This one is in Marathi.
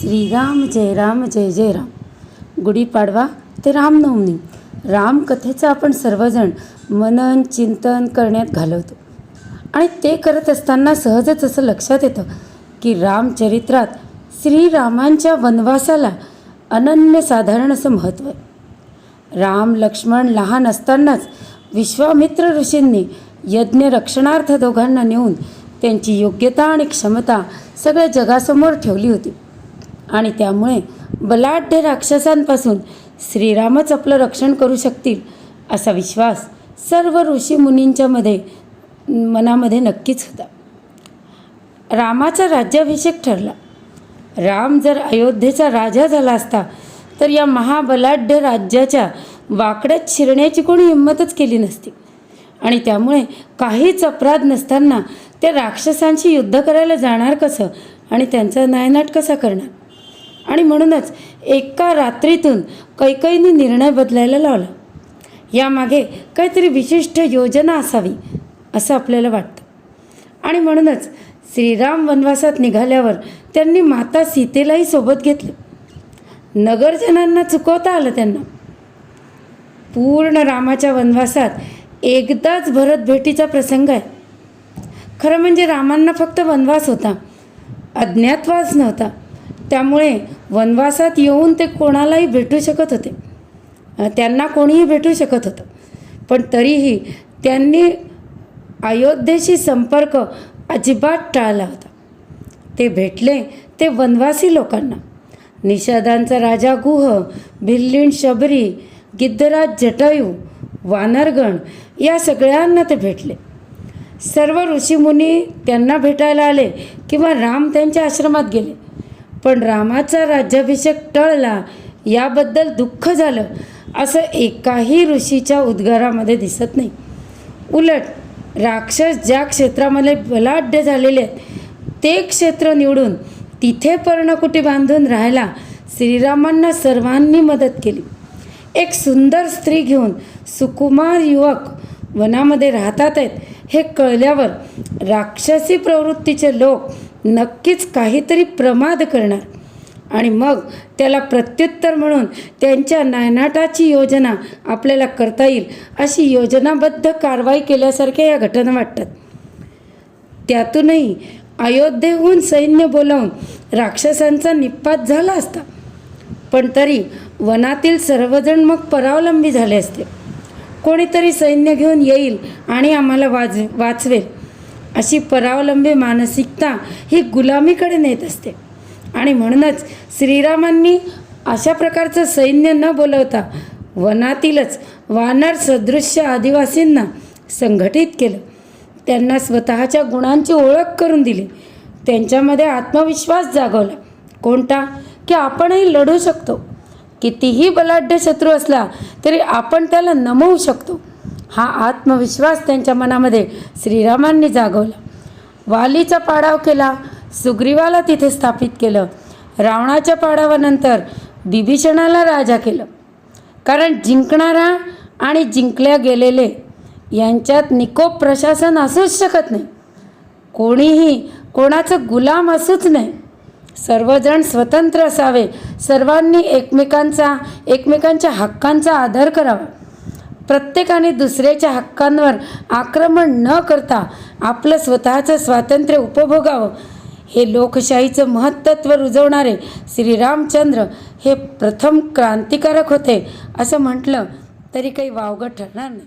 श्रीराम जय राम जय जय राम. गुढीपाडवा ते रामनवमी. रामकथेचं आपण सर्वजण मनन चिंतन करण्यात घालवतो. आणि ते करत असताना सहजच असं लक्षात येतं की रामचरित्रात श्रीरामांच्या वनवासाला अनन्यसाधारण असं महत्त्व आहे. राम लक्ष्मण लहान असतानाच विश्वामित्र ऋषींनी यज्ञ रक्षणार्थ दोघांना नेऊन त्यांची योग्यता आणि क्षमता सगळ्या जगासमोर ठेवली होती. आणि त्यामुळे बलाढ्य राक्षसांपासून श्रीरामच आपलं रक्षण करू शकतील असा विश्वास सर्व ऋषी मध्ये मनामध्ये नक्कीच होता. रामाचा राज्याभिषेक ठरला. राम जर अयोध्येचा राजा झाला असता तर या महाबलाढ्य राज्याच्या वाकड्यात शिरण्याची कोणी हिंमतच केली नसती. आणि त्यामुळे काहीच अपराध नसताना त्या राक्षसांशी युद्ध करायला जाणार कसं आणि त्यांचा नायनाट कसा करणार? आणि म्हणूनच एका रात्रीतून कैकईने निर्णय बदलायला लावला. यामागे काहीतरी विशिष्ट योजना असावी असं आपल्याला वाटतं. आणि म्हणूनच श्रीराम वनवासात निघाल्यावर त्यांनी माता सीतेलाही सोबत घेतलं. नगरजनांना चुकवता आलं त्यांना. पूर्ण रामाच्या वनवासात एकदाच भरत भेटीचा प्रसंग आहे. खरं म्हणजे रामांना फक्त वनवास होता अज्ञातवास नव्हता. त्यामुळे वनवासात येऊन ते कोणालाही भेटू शकत होते. त्यांना कोणीही भेटू शकत होतं. पण तरीही त्यांनी अयोध्येशी संपर्क अजिबात टाळला होता. ते भेटले ते वनवासी लोकांना. निषादांचा राजा गुह भिल्लीण शबरी गिद्धराज जटायू वानरगण या सगळ्यांना ते भेटले. सर्व ऋषीमुनी त्यांना भेटायला आले किंवा राम त्यांच्या आश्रमात गेले. पण रामाचा राज्याभिषेक टळला याबद्दल दुःख झालं असं एकाही ऋषीच्या उद्गारामध्ये दिसत नाही. उलट राक्षस ज्या क्षेत्रामध्ये बलाढ्य झालेले आहेत ते क्षेत्र निवडून तिथे पर्णकुटी बांधून राहायला श्रीरामांना सर्वांनी मदत केली. एक सुंदर स्त्री घेऊन सुकुमार युवक वनामध्ये राहतात आहेत. हे कळल्यावर राक्षसी प्रवृत्तीचे लोक नक्कीच काहीतरी प्रमाद करणार. आणि मग त्याला प्रत्युत्तर म्हणून त्यांच्या नायनाटाची योजना आपल्याला करता येईल अशी योजनाबद्ध कारवाई केल्यासारख्या या घटना वाटतात. त्यातूनही अयोध्येहून सैन्य बोलावून राक्षसांचा निपात झाला असता. पण तरी वनातील सर्वजण मग परावलंबी झाले असते. कोणीतरी सैन्य घेऊन येईल आणि आम्हाला वाज वाचवेल. अशी परावलंबी मानसिकता ही गुलामीकडे नेत असते. आणि म्हणूनच श्रीरामांनी अशा प्रकारचं सैन्य न बोलवता वनातीलच वानर सदृश्य आदिवासींना संघटित केलं. त्यांना स्वतःच्या गुणांची ओळख करून दिली. त्यांच्यामध्ये आत्मविश्वास जागवला. कोणता? की आपणही लढू शकतो. कितीही बलाढ्य शत्रू असला तरी आपण त्याला नमवू शकतो. हा आत्मविश्वास त्यांच्या मनामध्ये श्रीरामांनी जागवला. वालीचा पाडाव केला सुग्रीवाला तिथे स्थापित केलं. रावणाच्या पाडावानंतर बिभीषणाला राजा केलं. कारण जिंकणारा आणि जिंकल्या गेलेले यांच्यात निकोप प्रशासन असूच शकत नाही. कोणीही कोणाचं गुलाम असूच नाही. सर्वजण स्वतंत्र असावे. सर्वांनी एकमेकांचा एकमेकांच्या हक्कांचा आदर करावा. प्रत्येकाने दुसऱ्याच्या हक्कांवर आक्रमण न करता आपलं स्वतःचं स्वातंत्र्य उपभोगावं. हे लोकशाहीचं महत्त्व रुजवणारे श्रीरामचंद्र हे प्रथम क्रांतिकारक होते असं म्हटलं तरी काही वावगं ठरणार नाही.